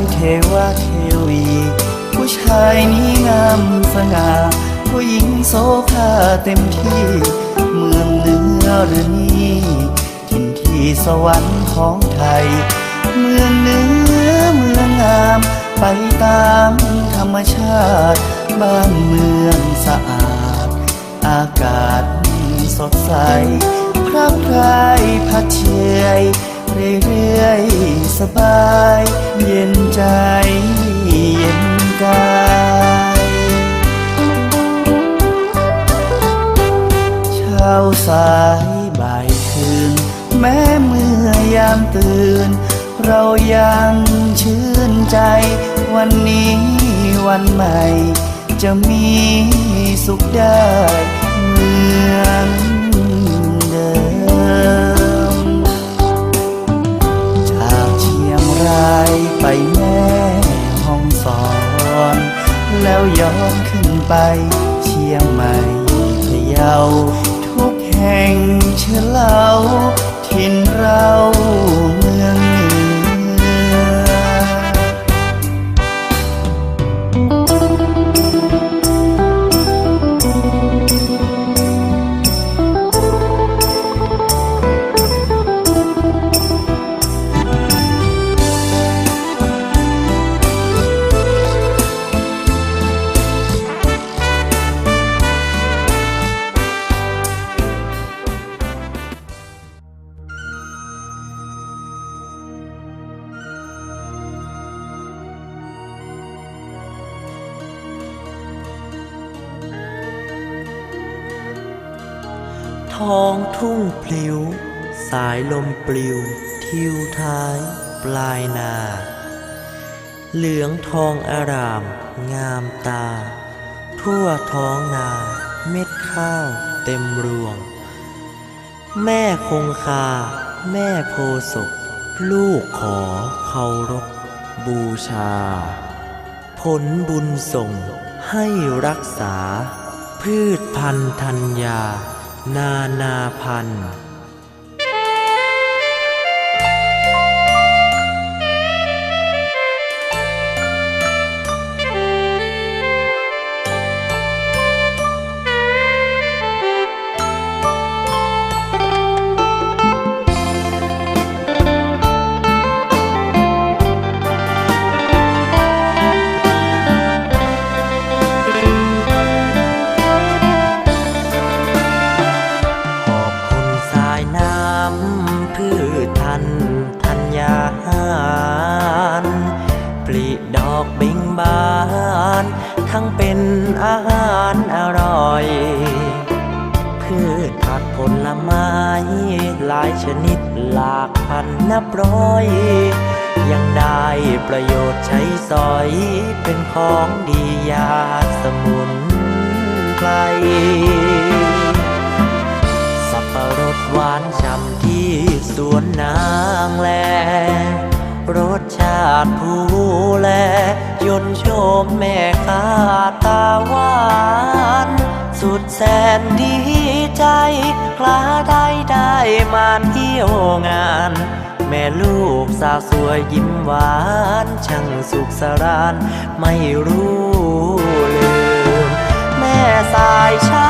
ายเทวาเทวี ผู้ชายนี้งามสง่าผู้หญิงโสภาเต็มที่ เมืองเหนือหรือนี่ถิ่นที่สวรรค์ของไทย เมืองเหนือเมืองงาม ไปตามธรรมชาติ บ้านเมืองสะอาด อากาศสดใสพระพรายพัดเชย เรื่อยๆสบาย เย็นใจ เย็นกายเช้าสายบ่ายคืน แม้เมื่อยามตื่น เรายังชื่นใจ วันนี้วันใหม่ จะมีสุขได้เหมือน ยายไปแม่ห้องสอน แล้วย้อนขึ้นไปเชียงใหม่พะเยาทุกแห่งเชื่อเล่าถิ่นเรา ท้องทุ่งพลิว สายลมปลิว ทิวท้าย ปลายนา เหลืองทองอาราม งามตา ทั่วท้องนา เม็ดข้าวเต็มรวง แม่คงคา แม่โพศกลูกขอเคารพบูชา ผลบุญส่งให้รักษา พืชพันธัญญา นานาพันธุ์ ชผักผลไม้ หลายชนิดหลากพันนับร้อย ยังได้ประโยชน์ใช้สอยเป็นของดียาสมุนไพรสับปะรดหวานช่ำที่สวนนางแล รสชาติผู้แล ยนโชมแม่ค้าตาหวาน สุดแสนดี ใจคลาได้ได้มาเที่ยวงาน แม่ลูกสาวสวยยิ้มหวาน ช่างสุขสรานไม่รู้ลืม แม่สายชา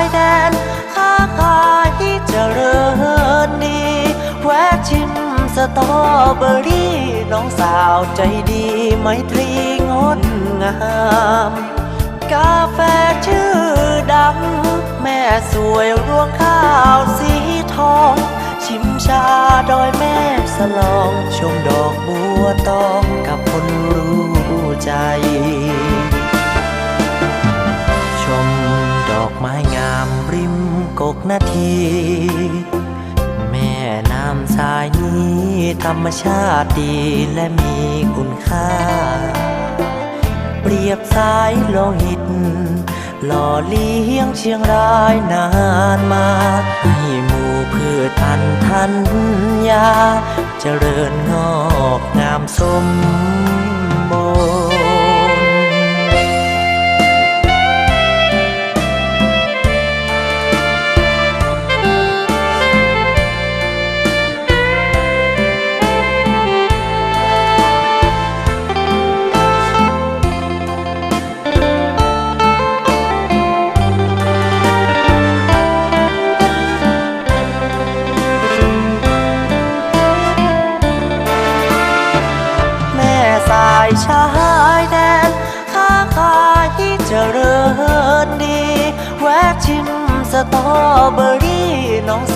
ยแดนค้าขายเจริญดีแวะชิมสตรอเบอรี่น้องสาวใจดีไมตรีงดงาม กาแฟชื่อดัง สวยรวงข้าวสีทอง ชิมชาดอยแม่สลอง ชมดอกบัวตองกับคนรู้ใจ ชมดอกไม้งามริมกกนาที แม่น้ำสายนี้ธรรมชาติดีและมีคุณค่า เปรียบสายโลหิต หล่อเลี้ยงเชียงรายนานมาให้หมู่พืชพันธัญญาเจริญงอกงามสม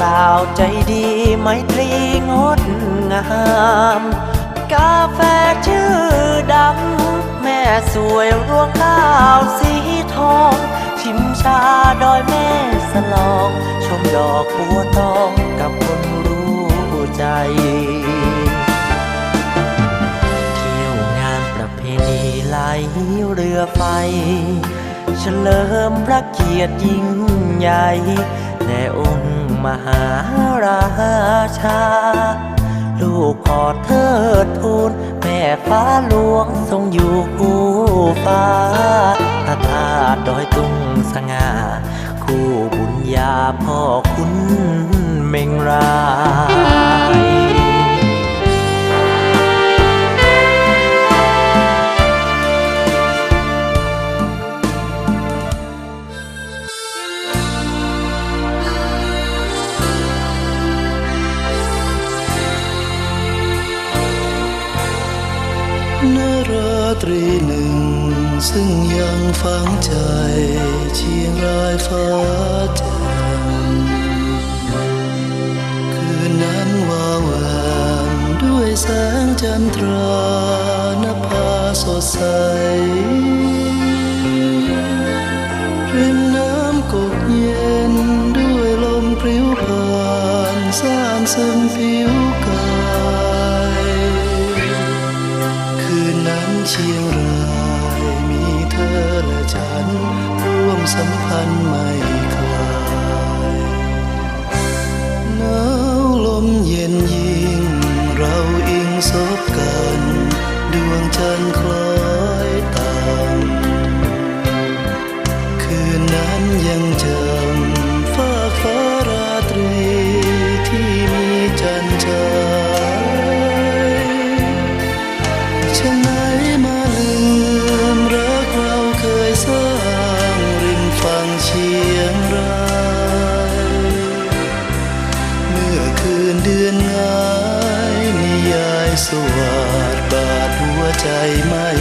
สาวใจดีไมตรีงดงาม กาแฟชื่อดัง แม่สวยรวงข้าวสีทอง ชิมชาดอยแม่สลอง ชมดอกบัวตองกับคนรู้ใจเที่ยวงานประเพณีไหลเรือไฟ เฉลิมพระเกียรติยิ่งใหญ่แด่องค์ มหาราชา ลูกขอเทิดทูลแม่ฟ้าหลวงทรงอยู่คู่ฟ้าพระธาตุดอยตุงสง่า คู่บุญญาพ่อคุณเมงราย ตรีหนึ่ง ซึ่งยังฝังใจเชียงรายฟ้าแจ่มคืนนั้นว่าแวงด้วยแสงจันทรานภาสดใสริมน้ำกกเย็นด้วยลมพริ้วผ่านสร้างซึ้งผิว เชียงรายมีเธอและฉัน ร่วมสัมพันธ์ไม่คลายหนาวลมเย็นยิ่ง เราอิงซบกัน ดวงจันทร์คล้อยต่ำคืนนั้นยังจำฟ้าฟ้าราตรีที่มีจันทรายฉะไหน ใจไม่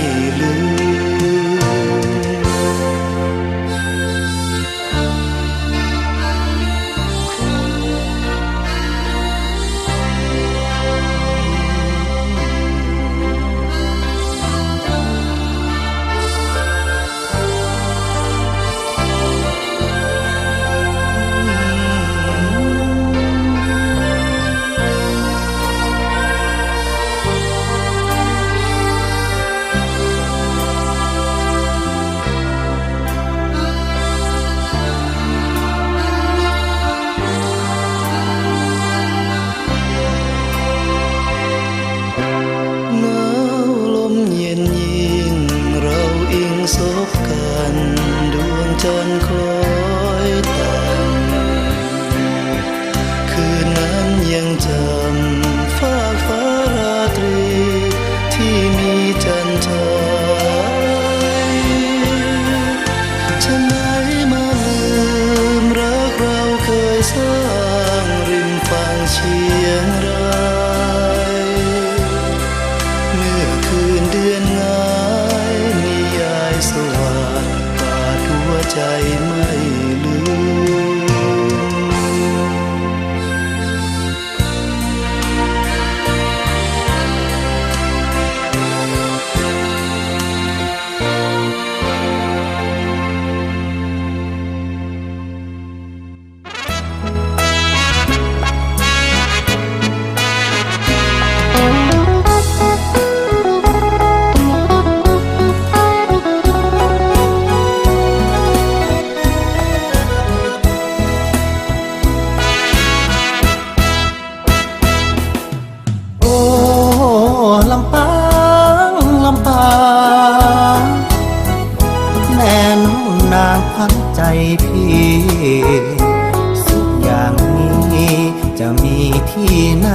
ที่ไหน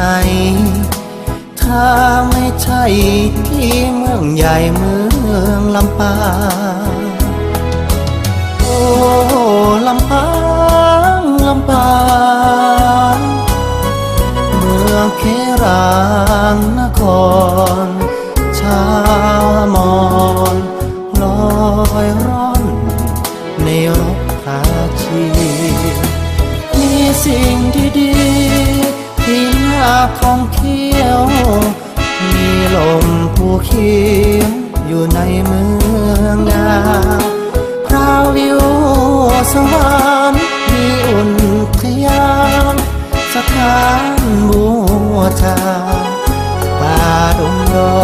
ถ้าไม่ใช่ที่เมืองใหญ่เมืองลำปางโอ้ลำปางลำปางเมืองเครางนคร ชาวมอนลอยร้อนในรบราชีมีสิ่งดีๆ ท่องเที่ยว มีลมผู้เขียวอยู่ในเมืองนาวพราววิวสวรรค์มีอุ่นทยานสถานบูชาป่าดงดอ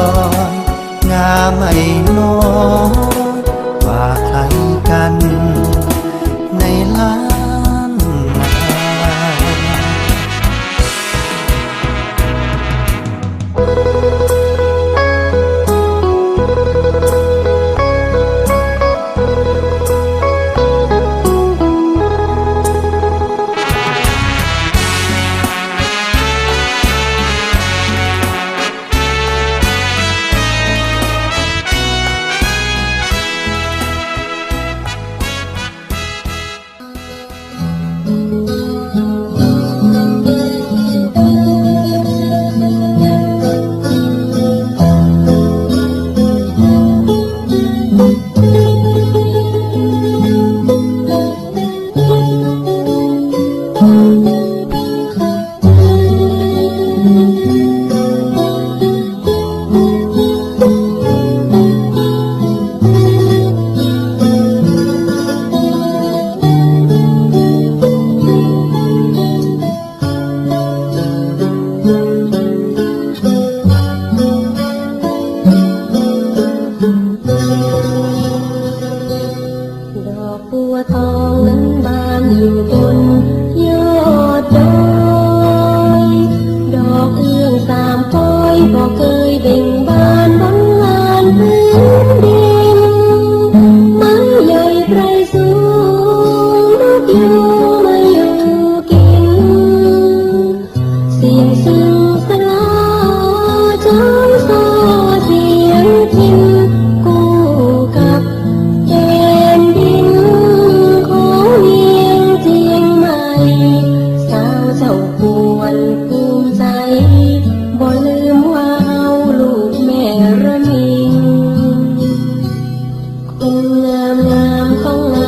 ยงามไม่น้อยกว่าใครกัน lam lam không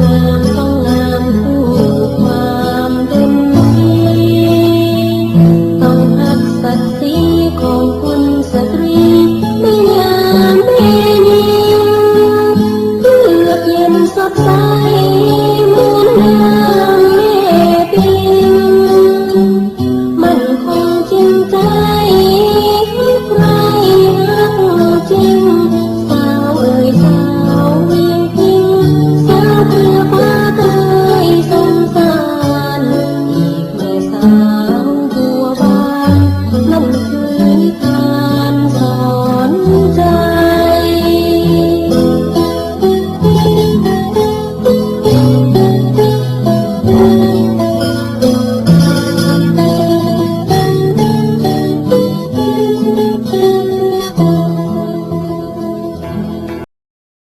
งามต้องงามคู่ควา